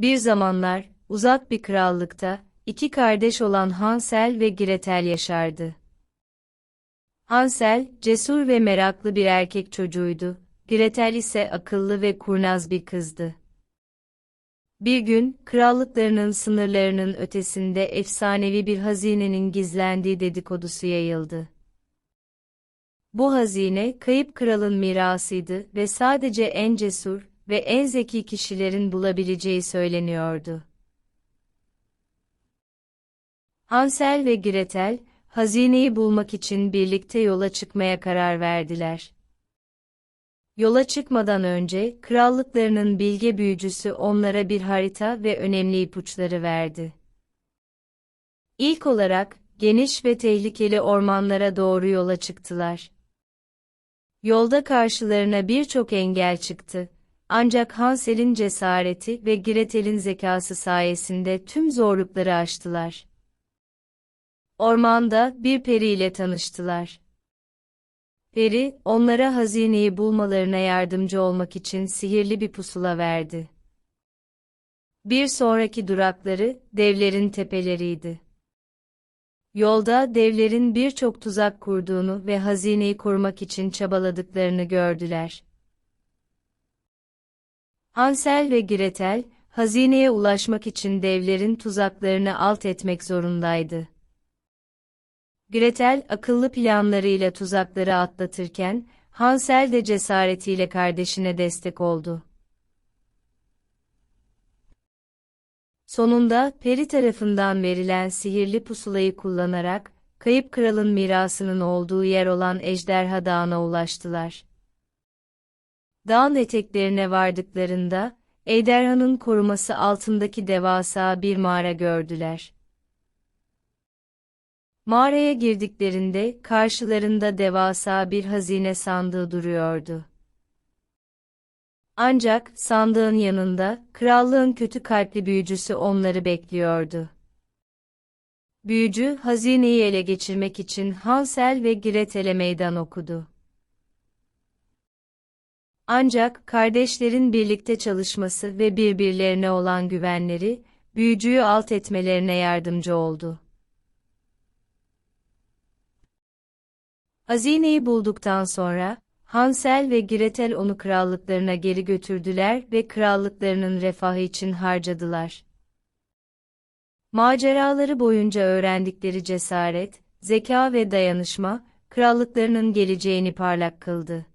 Bir zamanlar, uzak bir krallıkta, iki kardeş olan Hansel ve Gretel yaşardı. Hansel, cesur ve meraklı bir erkek çocuğuydu, Gretel ise akıllı ve kurnaz bir kızdı. Bir gün, krallıklarının sınırlarının ötesinde efsanevi bir hazinenin gizlendiği dedikodusu yayıldı. Bu hazine, kayıp kralın mirasıydı ve sadece en cesur ve en zeki kişilerin bulabileceği söyleniyordu. Hansel ve Gretel, hazineyi bulmak için birlikte yola çıkmaya karar verdiler. Yola çıkmadan önce, krallıklarının bilge büyücüsü onlara bir harita ve önemli ipuçları verdi. İlk olarak, geniş ve tehlikeli ormanlara doğru yola çıktılar. Yolda karşılarına birçok engel çıktı. Ancak Hansel'in cesareti ve Gretel'in zekası sayesinde tüm zorlukları aştılar. Ormanda bir periyle tanıştılar. Peri, onlara hazineyi bulmalarına yardımcı olmak için sihirli bir pusula verdi. Bir sonraki durakları, devlerin tepeleriydi. Yolda devlerin birçok tuzak kurduğunu ve hazineyi korumak için çabaladıklarını gördüler. Hansel ve Gretel, hazineye ulaşmak için devlerin tuzaklarını alt etmek zorundaydı. Gretel akıllı planlarıyla tuzakları atlatırken, Hansel de cesaretiyle kardeşine destek oldu. Sonunda peri tarafından verilen sihirli pusulayı kullanarak, kayıp kralın mirasının olduğu yer olan Ejderha Dağı'na ulaştılar. Dağın eteklerine vardıklarında, Ejderhanın koruması altındaki devasa bir mağara gördüler. Mağaraya girdiklerinde karşılarında devasa bir hazine sandığı duruyordu. Ancak sandığın yanında krallığın kötü kalpli büyücüsü onları bekliyordu. Büyücü hazineyi ele geçirmek için Hansel ve Gretel'e meydan okudu. Ancak kardeşlerin birlikte çalışması ve birbirlerine olan güvenleri, büyücüyü alt etmelerine yardımcı oldu. Hazineyi bulduktan sonra, Hansel ve Gretel onu krallıklarına geri götürdüler ve krallıklarının refahı için harcadılar. Maceraları boyunca öğrendikleri cesaret, zeka ve dayanışma, krallıklarının geleceğini parlak kıldı.